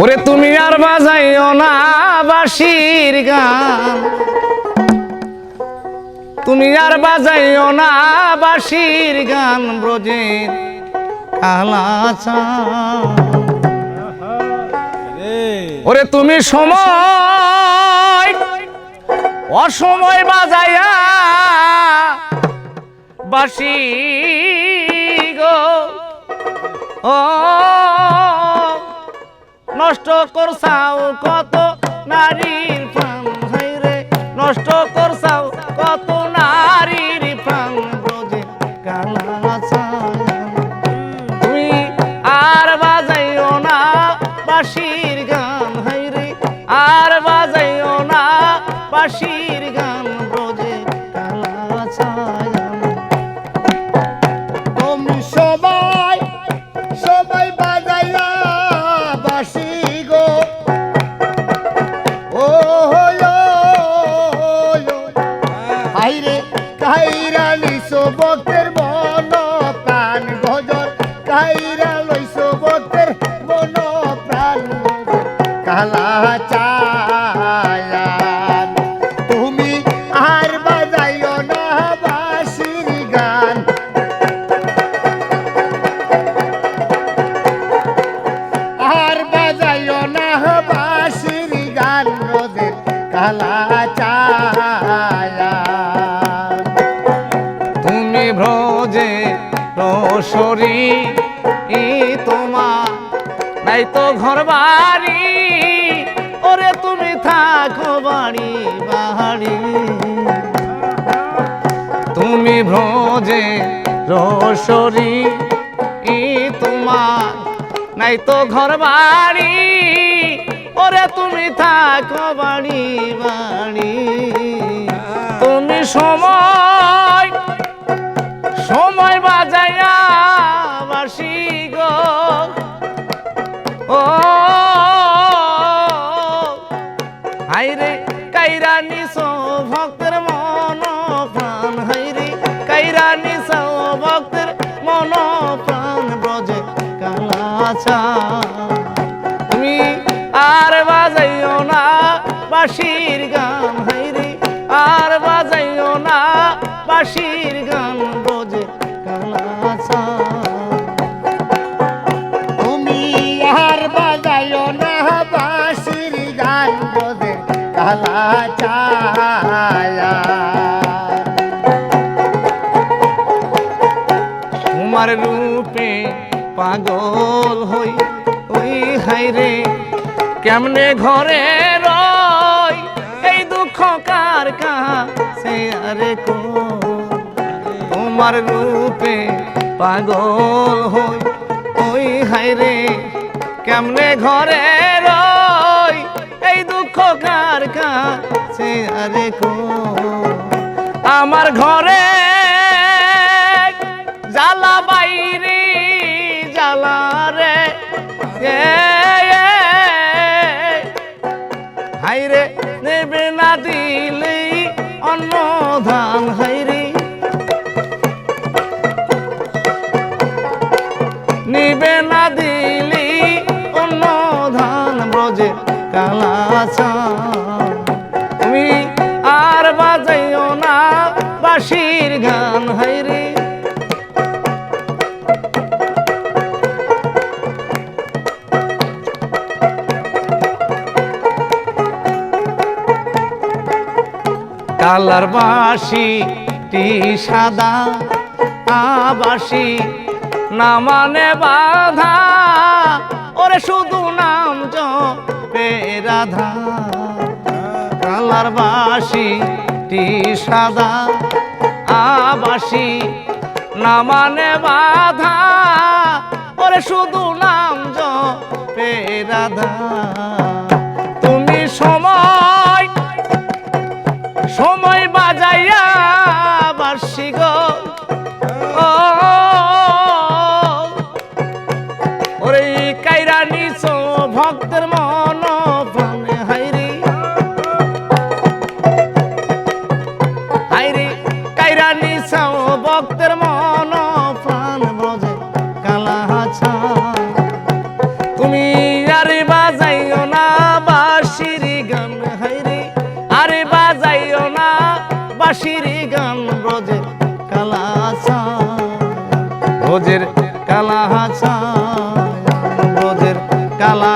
ওরে তুমি আর বাজাইও না বাসির গান। তুমি আর বাজাইও না বাসির গান, ব্রজের কালাচা ওরে তুমি সময়, অসময় বাজাইয়া বাসি গো। ও নষ্ট করছাও কত নারীর প্রাণ হাইরে নষ্ট করছাও কাইরা লিসো বক্তের মন প্রাণ গজর কাইরা তুমি আর বাজাইও না বাসির গান। আর বাজাইও না বাসির গান রোদের। কালা চায়া ব্রজে রসরি ই তোমার। নাই তো ঘর বাড়ি ওরে তুমি থাকো বাড়ি বাড়ি। তুমি ব্রজে রসরি ই তোমার। নাই তো ঘর বাড়ি ওরে তুমি থাকো বাড়ি বাড়ি। তুমি সময় হাইরে, কাইরা নিসো ভক্তের মন প্রাণ হাইরে, কাইরা নিসো ভক্তের মন প্রাণ ব্রজে কালাচা তুমি আর বাজাইও না বাঁশির গান। হাইরে, আর বাজাইও না বাঁশির তোমার রূপে পাগল হই, ওই হাইরে কেমনে ঘরে রই? এই দুঃখ কার কাছে কো? তোমার রূপে পাগল হই, ওই হাইরে কেমনে ঘরে রই? দুঃখ কাছে আরে কো আমার ঘরে জ্বালা বাইরে, জ্বালা রে। হাইরে নেবে না দিলে অন্ন ধান হাইরে নিবে না দিলি তুমি আর বাজাইও না বাঁশির গান হাইরে কালার বাসি টি সাদা আবাসি না মানে বাধা। ওরে শুধু রাধা কালার বাসি টি সাদা, আবাসি, না মানে বাধা, ওরে শুধু নাম জপে রাধা। তুমি সময় সময় বাজাইয়া বার্ষি গান রোজে কালা রোজের ব্রজের কালা হাসা ব্রজের কালা